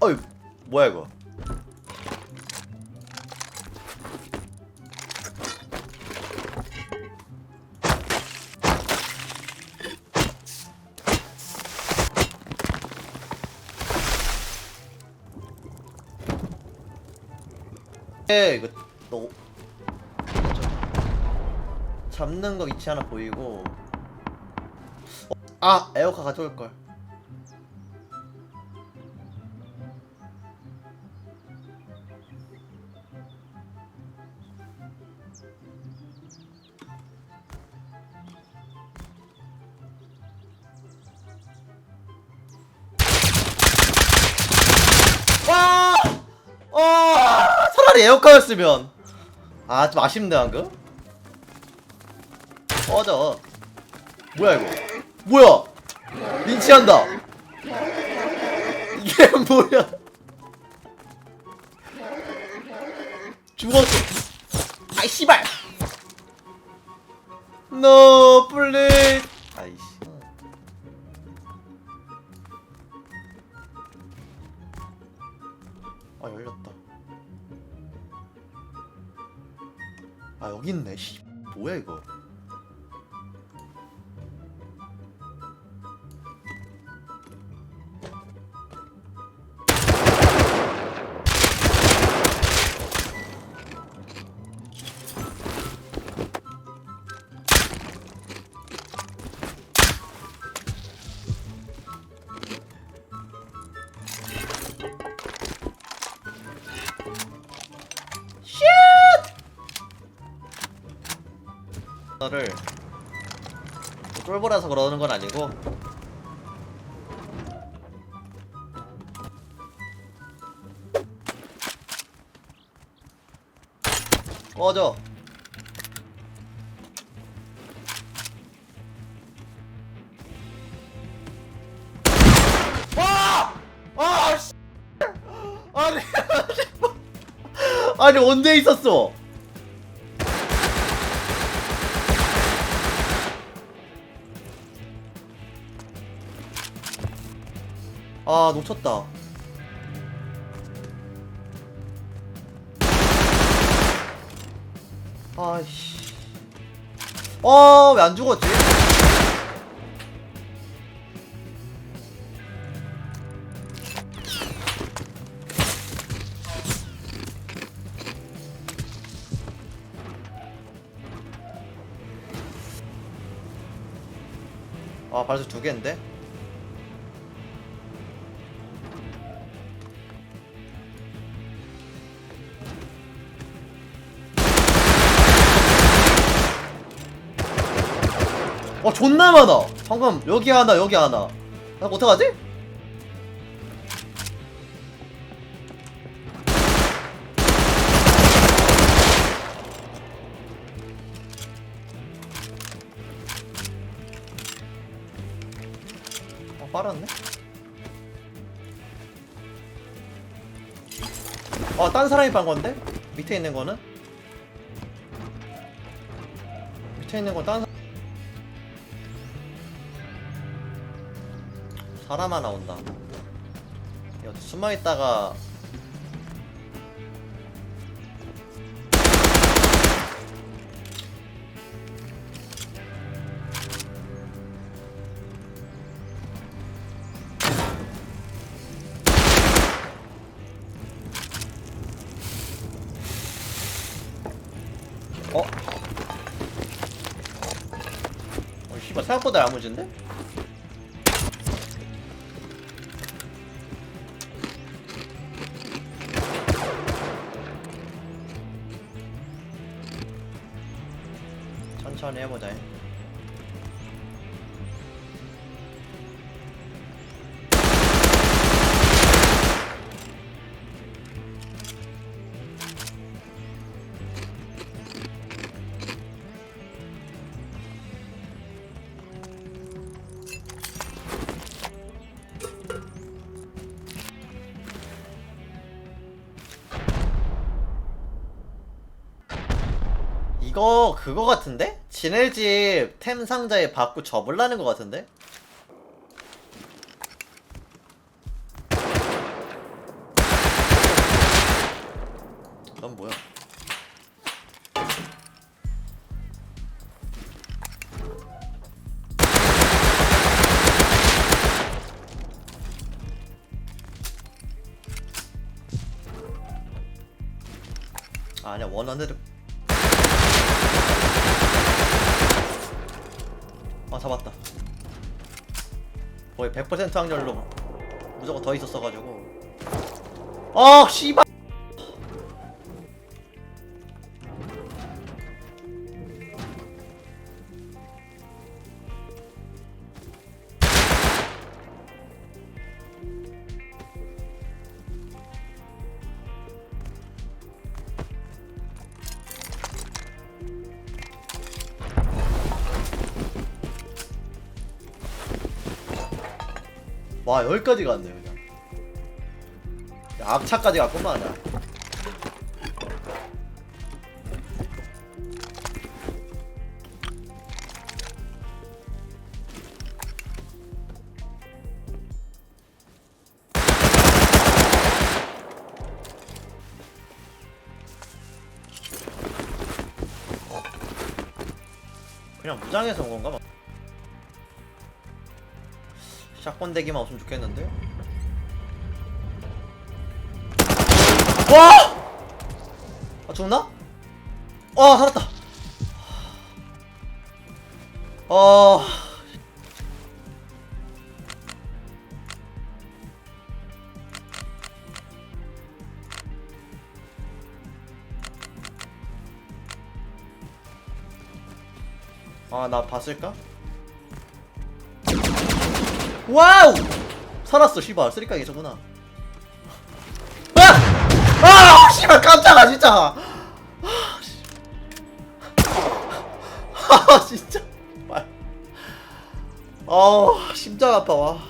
어이 뭐야 이거? 에 이거 너 잡는 거 위치 하나 보이고. 어, 아 에어카 가져올 걸 차라리 에어카였으면. 아 좀 아쉽네 방금. 꺼져 뭐야 이거? 뭐야? 린치한다. 이게 뭐야? 죽었어. 아이 씨발. No please. 아이 아 여기 있네. 씨 뭐야 이거 를 쫄보라서 그러는 건 아니고 꺼져 와! 아! 씨! 아니 아니 언제 있었어? 아 놓쳤다 아이씨 아왜 안 죽었지? 아 벌써 두 개인데? 와 존나 많아 방금 여기 하나 여기 하나 나 어떡하지? 어 빨았네 어딴 사람이 빤 건데? 밑에 있는 거는? 밑에 있는 건딴 사람 하나 온다. 이거 숨어 있다가 어? 어, 씨발 생각보다 야무진데? 천천히 해보자. 이거 그거 같은데? 지네 집템 상자에 받고 접을라는 거 같은데? 넌 뭐야? 아, 아니야 원하는 아 잡았다. 거의 100% 확률로 무조건 더 있었어가지고. 아 씨발 와 여기까지 갔네 그냥 야, 악차까지 갔구만 야. 그냥 무장해서 온 건가? 샷건 대기만 없으면 좋겠는데? 와! 아 죽나? 아 살았다. 아 아, 나 봤을까? 와우! 살았어, 씨발. 쓰리깡이 저구나. 아! 아! 씨발, 깜짝아, 진짜! 아, 씨. 아, 진짜. 말. 아, 심장 아파, 와.